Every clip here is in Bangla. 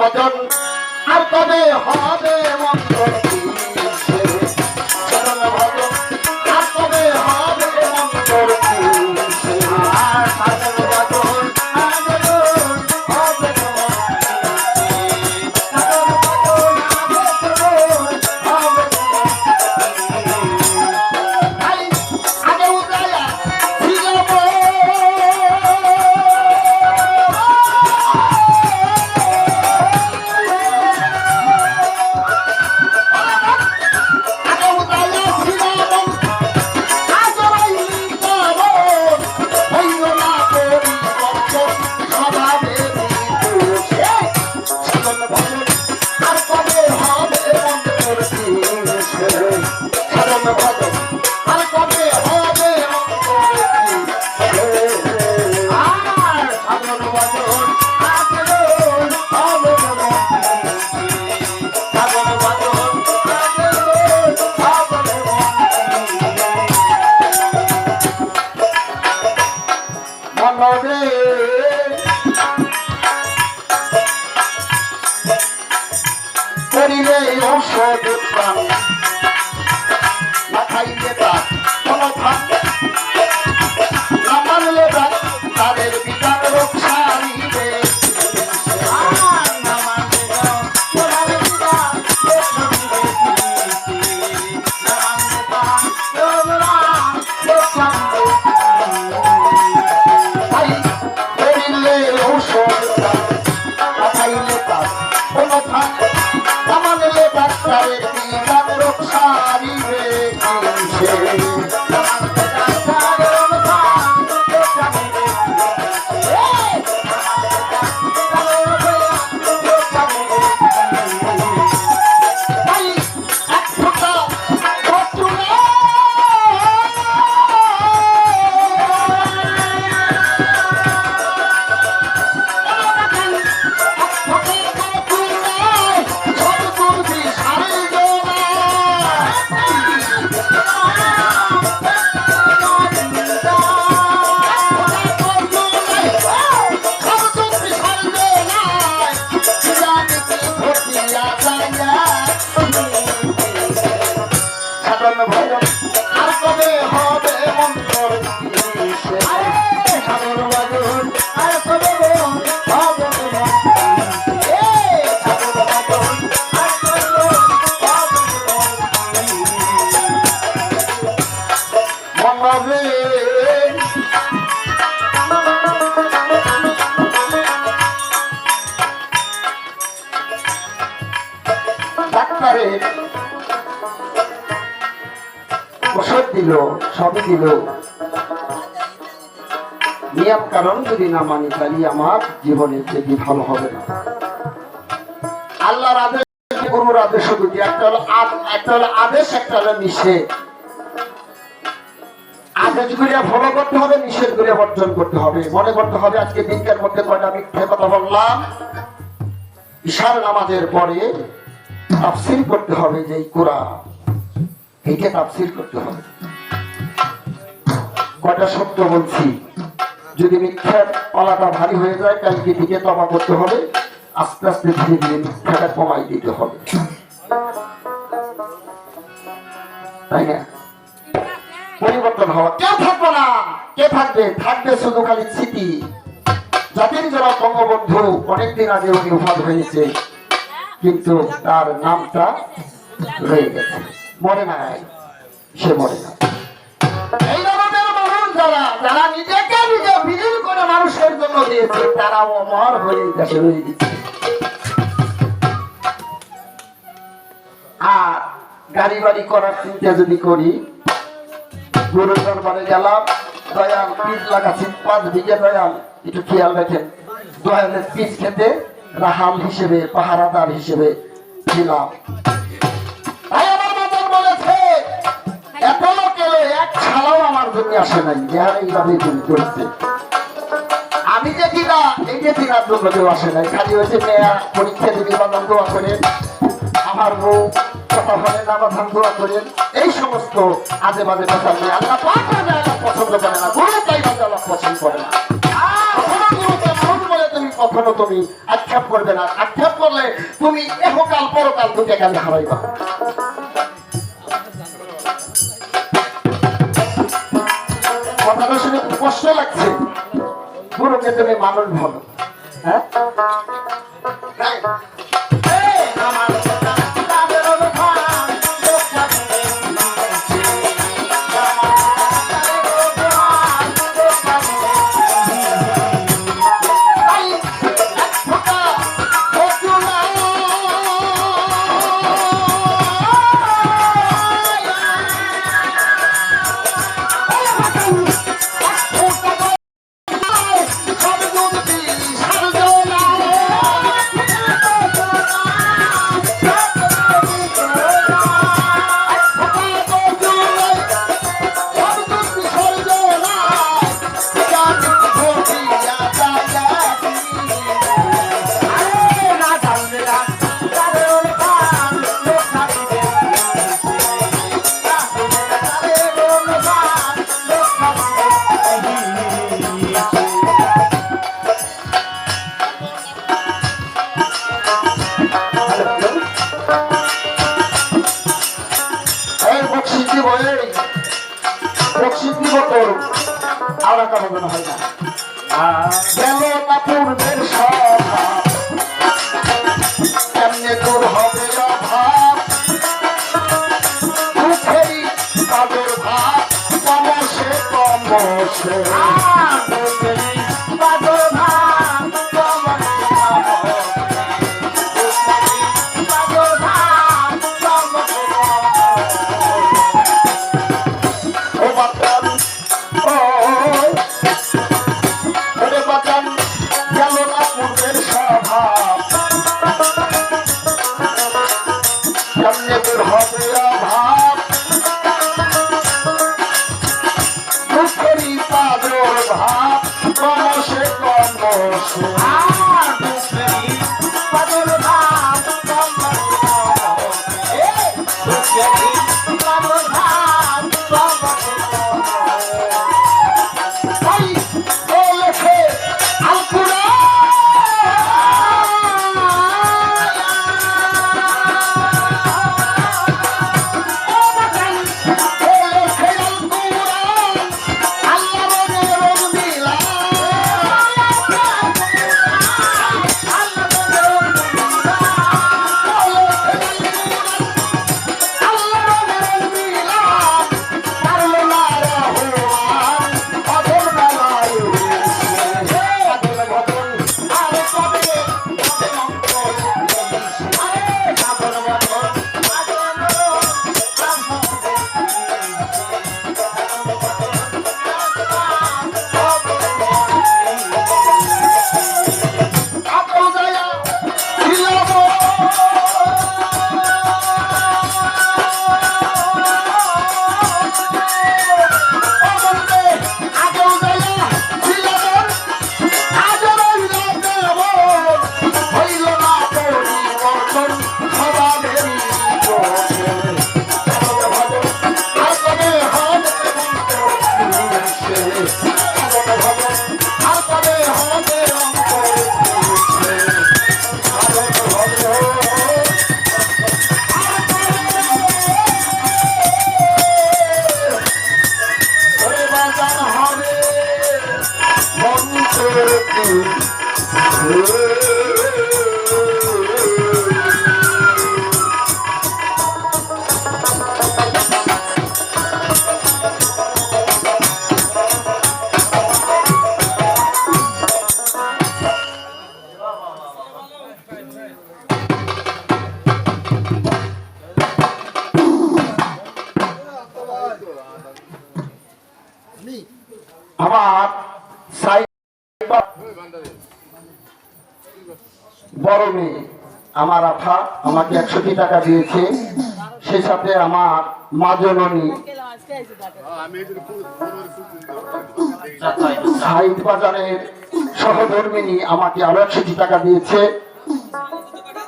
ভজন আর কবে হবে মন্ত্র। করিলে ঔষধ প্রাণ সবই দিল নিয়ম কারণ যদি না মানি, তাহলে আমার জীবনের থেকে ভালো হবে না। আল্লাহর আদেশ গুরুর আদেশ দুটি একটা হলো একটা হলো আদেশ, একটা হলো নিষেধ। আদেশ গুলিয়া ফলো করতে হবে বর্জন করতে হবে। মনে করতে হবে, আজকে দিনকার মধ্যে কয়টা কথা বললাম? ঈশার নামাজের পরে তাফসির করতে হবে যে কোরআন। এইটা তাফসির করতে হবে। কয়টা সত্য বলছি? যদি মিথ্যার পালাটা ভারী হয়ে যায় কালকে দিকে তবা করতে হবে? আস্তে আস্তে ধীরে ধীরে মিথ্যাটা কমাই দিতে হবে। তাই না? পরিবর্তন হওয়া কেউ থাকবে না। কে থাকবে? থাকবে শুধু খালি স্মৃতি। জাতির যারা বঙ্গবন্ধু, অনেকদিন আগে উনি উপাদ হয়েছে, কিন্তু তার নামটা রয়ে গেছে। মরে নাই। সে মরে না যারা নিজেকে নিজে বিলীন করে মানুষের জন্য দিয়েছে তারা অমর হয়ে গেছে আর গাড়ি বাড়ি করার চিন্তা যদি করি গরু দরবারে গেলাম, দয়াল পিস লাগাচ্ছি পাঁচ বিঘে দয়াল, একটু খেয়াল রাখেন, দয়ালের পিস খেতে রাহাল হিসেবে, পাহারাদার হিসেবে ছিলাম। জন্য আসে নাই। যারা এইভাবে তুমি করেছে। আমি যে কিনা, এই যে কিনার জন্য কেউ আসে নাই। খালি হয়েছে মেয়া পরীক্ষা দিবি বা দোয়া করে আমার বউ কথা বলেন নামা ধান করেন এই সমস্ত আজে বাজে কথা নিয়ে আল্লাহ পছন্দ করে না। গুরু তাই আল্লাহ পছন্দ করে না। কখনো তুমি তুমি আক্ষেপ করবে না। আক্ষেপ করলে তুমি এহকাল পরকাল দুটো কাজে হারাইবা। কথাটা শুনে কষ্ট লাগছে। গুরুকে তুমি মানুষ ভালো। হ্যাঁ? দিব এই বকশিস দিব তোর আলাদা হবে হয় না। গেল কেমনে তোর হবে অভাব মুখেরই কাজের ভাব? কমসে ক্রমশে ক্রমশে আমার সাই বড় মেয়ে আমার আফা আমাকে একশোটি টাকা দিয়েছে। সেই সাথে আমার মা জননী সাহিদ বাজারের সহধর্মিনী আমাকে আরও একশোটি টাকা দিয়েছে।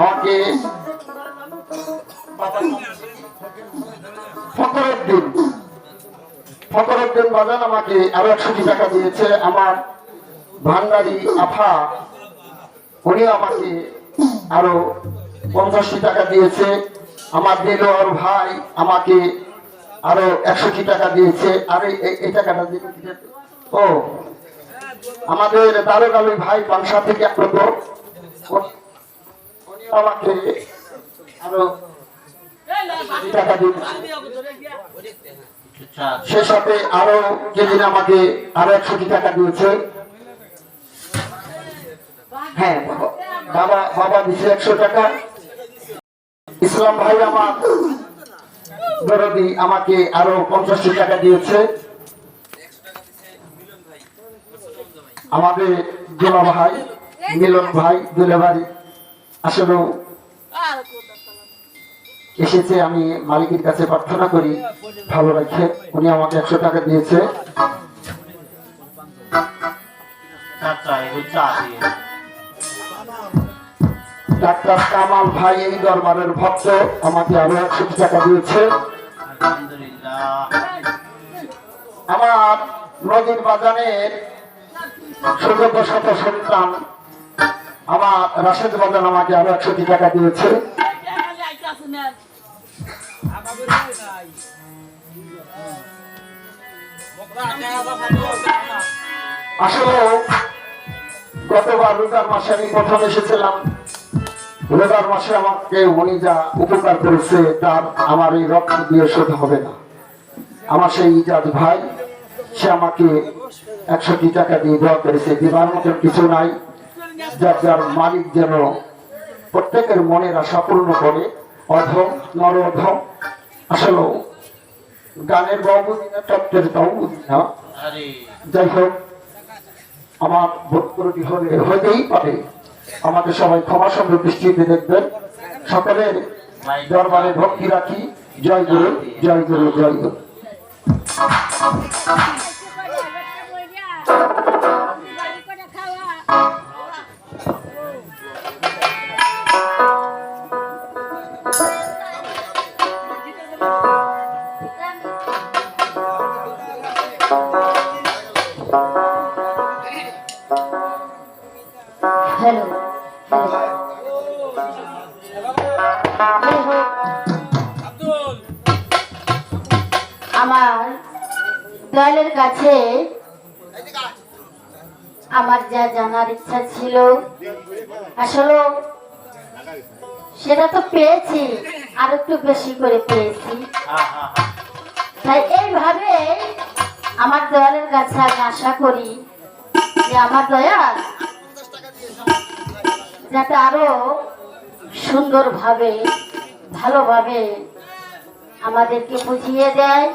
আমাকে ফকরুদ্দিন ফকরুদ্দিন বাজান আমাকে আরও একশোটি টাকা দিয়েছে। আমার ভান্ডারি আফা উনিও আমাকে আরও পঞ্চাশটি টাকা দিয়েছে। আমার দিলোয়ার ভাই আমাকে আরও একশোটি টাকা দিয়েছে। আর এই- টাকাটা দিতে- ও, আমাদের দারোগালী ভাই বাংশা থেকে আগত আমাকে আরও টাকা সে সাথে আরও যেদিন আমাকে আরও একশোটি টাকা দিয়েছে। হ্যাঁ বাবা- বাবা দিছে একশো টাকা। ইসলাম ভাই আমার দরদি আমাকে আরও পঞ্চাশটি টাকা দিয়েছে। আমাদের জোলা ভাই, মিলন ভাই, দুলে ভাই আসলে এসেছে, আমি মালিকের কাছে প্রার্থনা করি, ভালো রাখে উনি আমাকে একশো টাকা দিয়েছে। ডাক্তার কামাল ভাই এই দরবারের ভক্ত, আমাকে আরও একশো টাকা দিয়েছে আমার নদীর বাজানের সুযোগ্য শত সন্তান, আমার রাশেদ বাজান আমাকে আরও একশো টাকা দিয়েছে। আসলে গতবার রোজার মাসে আমি প্রথম এসেছিলাম। রোজার মাসে আমাকে উনি যা উপকার করেছে তার আমার এই রক্ত দিয়ে শোধ হবে না। আমার সেই ইজাজ ভাই সে আমাকে একশোটি টাকা দিয়ে দেওয়া করেছে। দিবার মতো কিছু নাই যার যার মালিক যেন প্রত্যেকের মনের আশা পূর্ণ করে। অধম নর অধম আসলে গানের বাবু তত্ত্বের বাবু আরে। যাই হোক আমার ভোট ত্রুটি হলে হতেই পারে। আমাকে সবাই ক্ষমা সঙ্গে দৃষ্টিতে দেখবেন। সকলের দরবারে ভক্তি রাখি। জয় গুরু জয় গুরু জয় গুরু। জানার ইচ্ছা ছিল। আসলে সেটা তো পেয়েছি, আর একটু বেশি করে পেয়েছি। তাই এইভাবে আমার দয়ালের কাছে আমি আশা করি যে আমার দয়াল যাতে আরও সুন্দরভাবে, ভালোভাবে আমাদেরকে বুঝিয়ে দেয়।